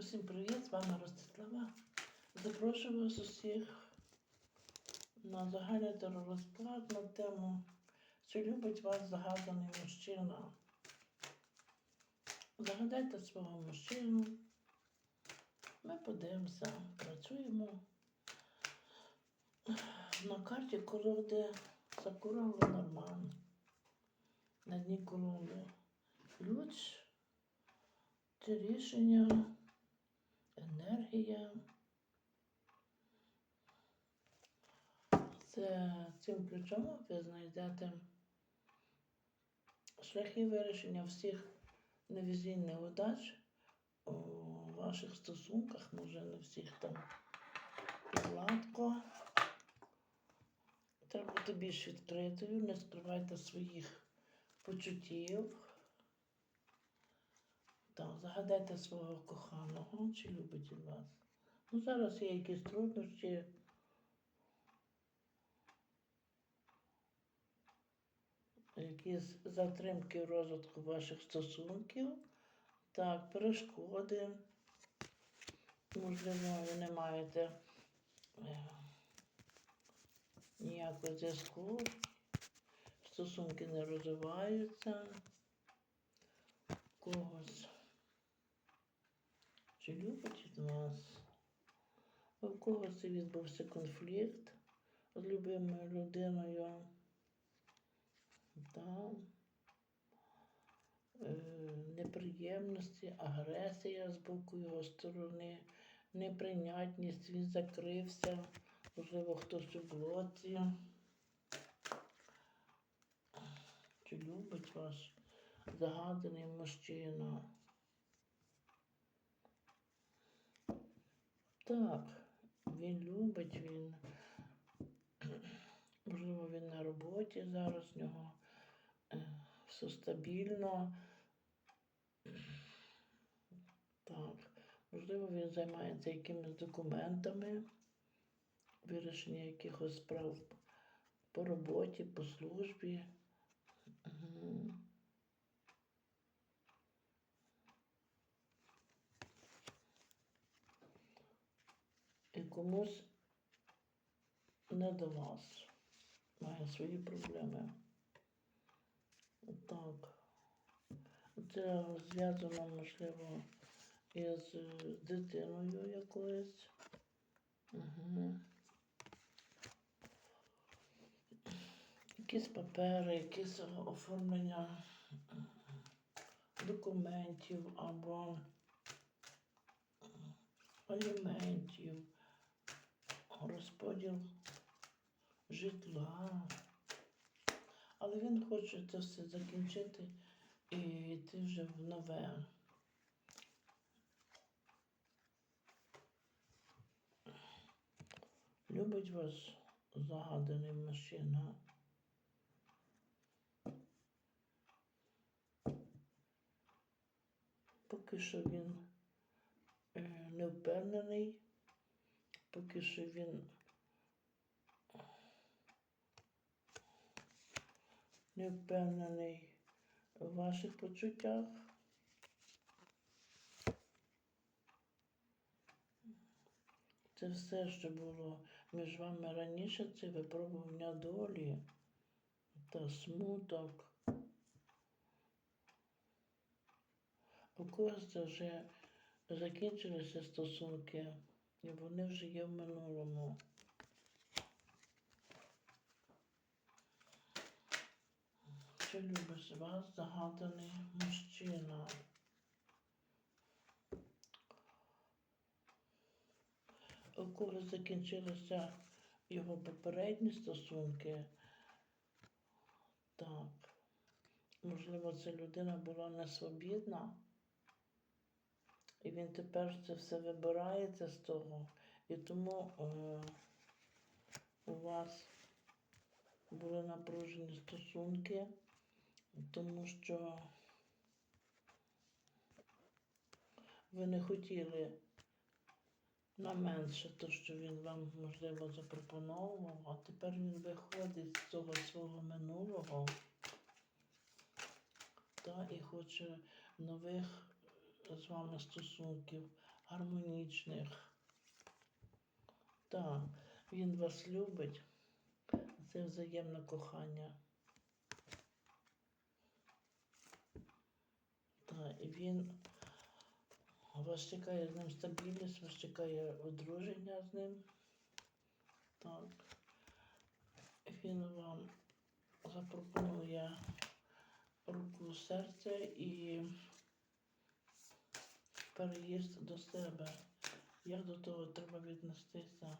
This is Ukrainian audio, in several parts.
Усім привіт, з вами Ростислава. Запрошую вас усіх на загальний теророзклад на тему, чи любить вас загаданий мужчина. Загадайте свого мужчину. Ми подивимося, працюємо. На карті колоди Сакура Ленорман. На дні колоди ключ це рішення, енергія. Це цим ключом ви знайдете шляхи вирішення всіх невезінь, неудач у ваших стосунках, може не всіх там гладко. Треба бути більш відкритою, не скривайте своїх почуттів. Так, загадайте свого коханого, чи любить вас. Ну, зараз є якісь труднощі. Якісь затримки в розвитку ваших стосунків. Так, перешкоди. Можливо, ви не маєте е, ніякого зв'язку. Стосунки не розвиваються. Когось. Чи любить від вас? У когось відбувся конфлікт з любимою людиною. Там е, неприємності, агресія з боку його сторони, неприйнятність, він закрився, можливо, хтось у блоці. Чи любить вас загаданий мужчина? Так, він любить, він, можливо, він на роботі зараз в нього е, все стабільно. Так, можливо, він займається якимись документами, вирішення якихось справ по роботі, по службі. Комусь не до вас. Має свої проблеми. Так. Це зв'язано, можливо, із дитиною якоюсь. Угу. Якісь папери, якісь оформлення документів або аліментів, розподіл житла. Але він хоче це все закінчити і йти вже в нове. Любить вас загаданий мужчина. Поки що він е, не впевнений, поки що він не впевнений у ваших почуттях. Це все, що було між вами раніше, це випробування долі та смуток. У когось це вже закінчилися стосунки, вони вже є в минулому. Чи любить вас загаданий мужчина? Когось закінчилися його попередні стосунки. Так. Можливо, ця людина була несвобідна. І він тепер це все вибирається з того. І тому е, у вас були напружені стосунки, тому що ви не хотіли на менше те, що він вам, можливо, запропонував, а тепер він виходить з цього свого минулого та, і хоче нових з вами стосунків. гармонічних. Так, він вас любить. Це взаємне кохання. Так, і він вас чекає з ним стабільність, вас чекає одруження з ним. Так. Він вам запропонує руку серця і переїзд до себе. Як до того треба віднестися?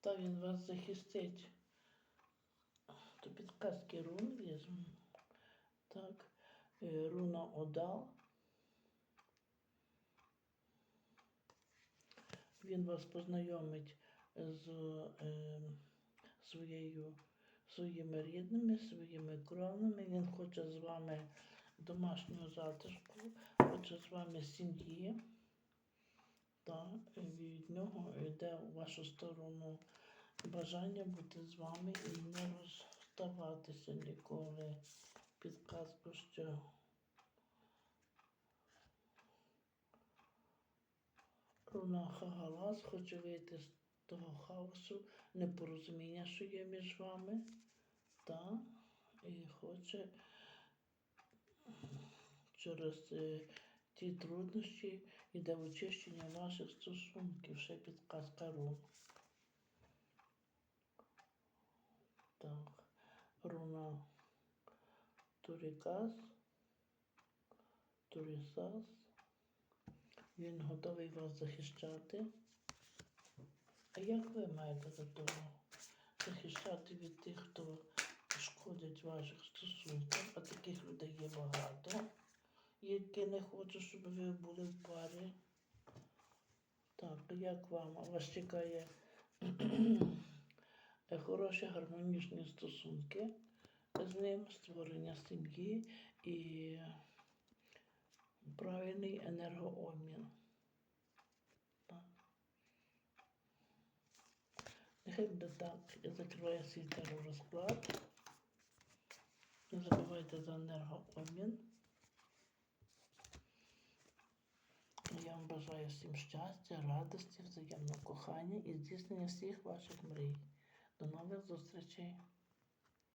Та він вас захистить. То підказки рун візьму. Так. е, Руна Одал. Він вас познайомить з е, своєю, своїми рідними, своїми кровними. Він хоче з вами домашнього затишку, хоче з вами сім'ї. Так, і від нього йде у вашу сторону бажання бути з вами і не розставатися ніколи. Підказку, що Руна Хагалас хоче вийти з того хаосу, непорозуміння, що є між вами. Та, і хоче через е, ті труднощі йде очищення ваших стосунків, ще підказка рун. Так, руна Турікас, Турісас. Він готовий вас захищати. А як ви маєте до того захищати від тих, хто шкодить ваших стосунків? А таких людей є багато, які не хочуть, щоб ви були в парі. Так, як вам? А Вас чекає хороші гармонічні стосунки з ним, створення сім'ї і правильний енергообмін. Нехай так. Я закриваю свій теророзклад. Не забувайте за енергообмін. Я вам бажаю всім щастя, радості, взаємного кохання і здійснення всіх ваших мрій. До нових зустрічей!